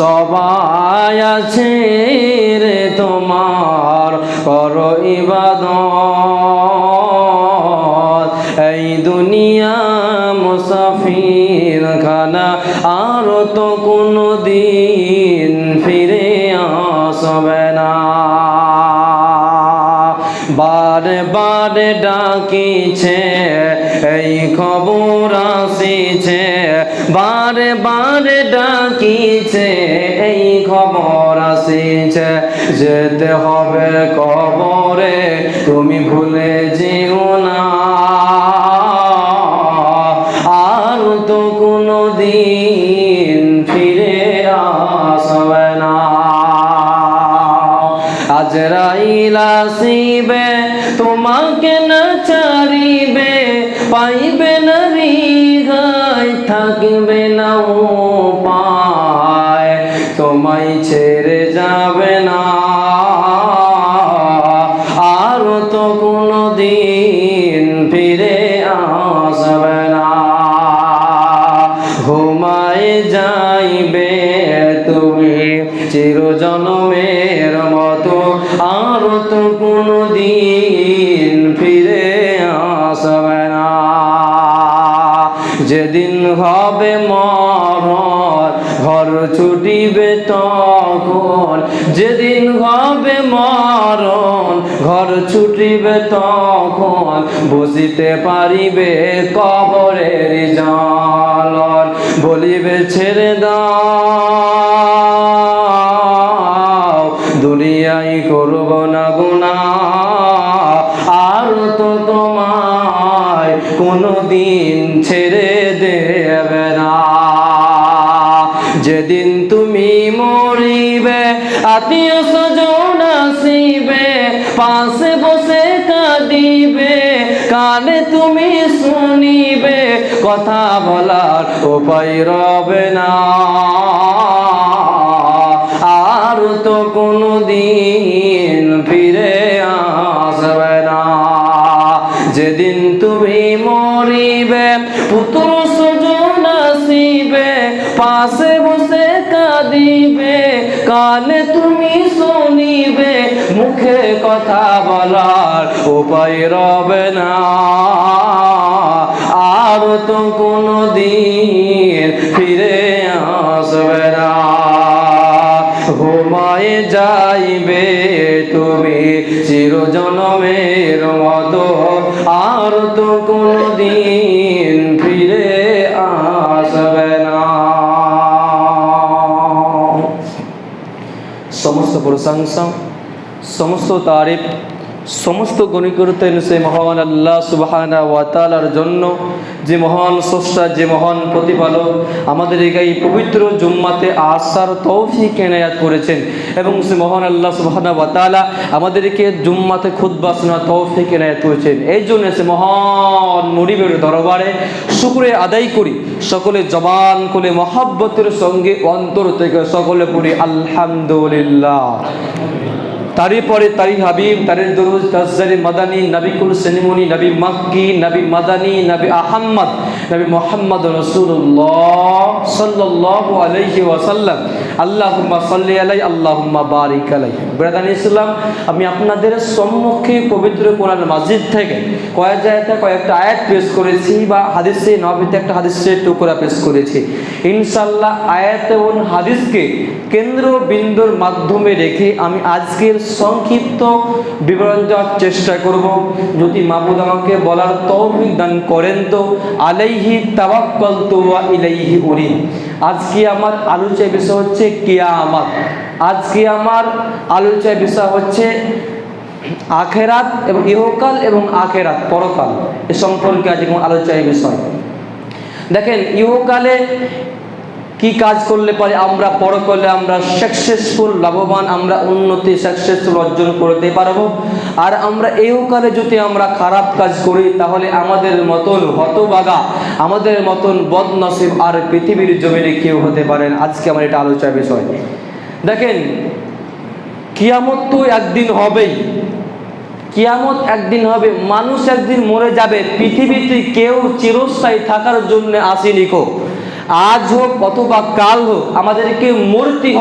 সবাই আছে রে তোমার, কর ইবাদত। এই দুনিয়া মুসাফির খানা আর তো কোনো দিন ফিরে আসবে না। বারে বারে ডাকিছে, এই খবর আসিছে। বারে বারে ডাকিছে, এই খবর আসিছে। যেতে হবে কবরে, তুমি ভুলে যেও না। আর তো কোনো দিন ফিরে আসবে না। আজরাইল আসিবে, তোমাকে না চারিবে পাইবে থাকবে না ও পায়, তোমায় ছেড়ে যাবে না। আর তো কোনো দিন ফিরে আসবে না। ঘুমায় যাইবে তুমি চিরজনমের যেদিন হবে মরণ, ঘর ছুটিবে তখন। যেদিন হবে মরণ, ঘর ছুটিবে তখন। বসিতে পারিবে কবরের জালন বলিবে, ছেড়ে দাও তোমায় কোনো দিন ছেড়ে দেবে না। যেদিন তুমি মরিবে, আত্মীয় স্বজন আসিবে, পাশে বসে কাঁদিবে, কানে তুমি শুনিবে, কথা বলার উপায় রবে না। আর তো কোনো দিন ফিরে আসবে না। যেদিন মরিবে, পুত্র সুজন আসিবে পাশে বসে কাঁদিবে, কানে তুমি শুনিবে, মুখে কথা বলার উপায় রবে না। আর তো কোনো দিন ফিরে আসবে না। ঘুমায় যাইবে তুমি, চিরজনমের মতো তো কোনো দিন ফিরে আসবে না। সমস্ত প্রশংসা সমস্ত তারিফ সমস্ত গণিকরতেন সেই মহান আল্লাহ সুবাহানা ওয়াতালার জন্য যে মহান স্রষ্টা, যে মহান প্রতিপালক আমাদের এই পবিত্র জুম্মাতে আসার তৌফিক এনায়াত করেছেন এবং সে মহান আল্লাহ সুবাহানা ওয়াতালা আমাদেরকে জুম্মাতে খুদ বাসনা তৌফিক এনায়াত করেছেন। এই জন্য সে মহান মরিবের দরবারে শুক্রে আদায় করি, সকলে জবান করে মহাব্বতের সঙ্গে অন্তর থেকে সকলে পড়ি, আলহামদুলিল্লাহ। তারই পরে তারি হাবিব তারের দরুজ তাজারি মাদানি নবিকুল সেনিমনি, নবী মাক্কি, নবী মাদানি, নবী আহম্মদ, নবী মোহাম্মদ রসুল্লাহ সাল্লাহ আলাইহি ওয়াসাল্লাম। আল্লাহুম্মা সাল্লি আলাই, আল্লাহুম্মা বারিক আলাই। ব্রাদান ইসলাম, আমি আপনাদের সম্মুখে পবিত্র কোরআন মাজিদ থেকে কয়েক জায়গায় কয়েকটা আয়াত পেশ করেছি বা হাদিসে, নবীতে একটা হাদিসের টুকরা পেশ করেছি। ইনশাল্লাহ আয়াত এবং হাদিসকে কেন্দ্র বিন্দুর মাধ্যমে রেখে আমি আজকের সংক্ষিপ্ত বিবরণ দেওয়ার চেষ্টা করব। যদি মাহবুদ আমাকে বলার তৌফিক দান করেন তো আলাইহি তাওয়াক্কাল তো ইলাইহি উরিদ। আজকে আমার আলোচনার বিষয় হচ্ছে কিয়ামত। আজকে আমার আলোচনার বিষয় হচ্ছে আখেরাত এবং ইহকাল এবং আখেরাত, পরকাল। এ সম্পর্কে আজকে আমার আলোচনার বিষয়। দেখেন, ইহকালে কি কাজ করলে পারে? আমরা পরকালে আমরা সাকসেসফুল লাভবান, আমরা উন্নতি সাকসেসফুল অর্জন করতে পারব। আর আমরা ইহকালে যদি আমরা খারাপ কাজ করি, তাহলে আমাদের মতন হতবাগা আমাদের মতন বদ বদনসিব আর পৃথিবীর জমিনে কেউ হতে পারেন আজকে আমার এটা আলোচনার বিষয়। দেখেন, কিয়ামত তো একদিন হবেই। কিয়ামত একদিন হবে, মানুষ একদিন মরে যাবে। পৃথিবীতে কেউ চিরস্থায়ী থাকার জন্য আসেনি কো। আজ হোক অথবা কাল হোক, আমাদেরকে মরতে হবে।